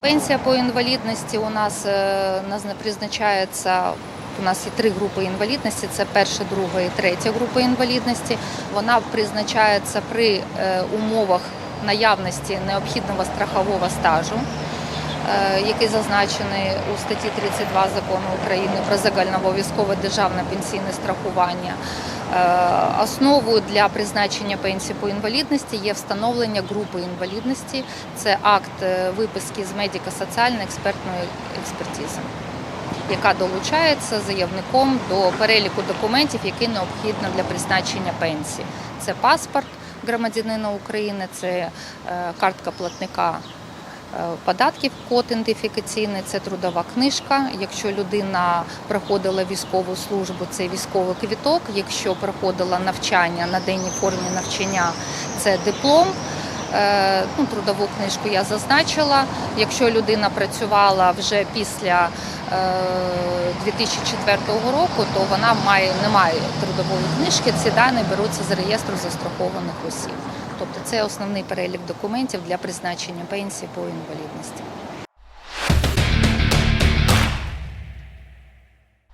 Пенсія по інвалідності у нас е, призначається. У нас є три групи інвалідності: це перша, друга і третя група інвалідності. Вона призначається при е, умовах наявності необхідного страхового стажу, який зазначений у статті 32 закону України про загальнообов'язкове державне пенсійне страхування. Е, Основою для призначення пенсії по інвалідності є встановлення групи інвалідності. Це акт е, виписки з медико-соціальної експертної експертизи, яка долучається заявником до переліку документів, які необхідно для призначення пенсії. Це паспорт громадянина України, це е, картка платника е, податків, код ідентифікаційний, це трудова книжка. Якщо людина проходила військову службу, це військовий квіток. Якщо проходила навчання на денній формі навчання, це диплом. Е, Ну, трудову книжку я зазначила. Якщо людина працювала вже після е, 2004 року, то вона має не має трудової книжки. Ці дані беруться з реєстру застрахованих осіб. Тобто це основний перелік документів для призначення пенсії по інвалідності.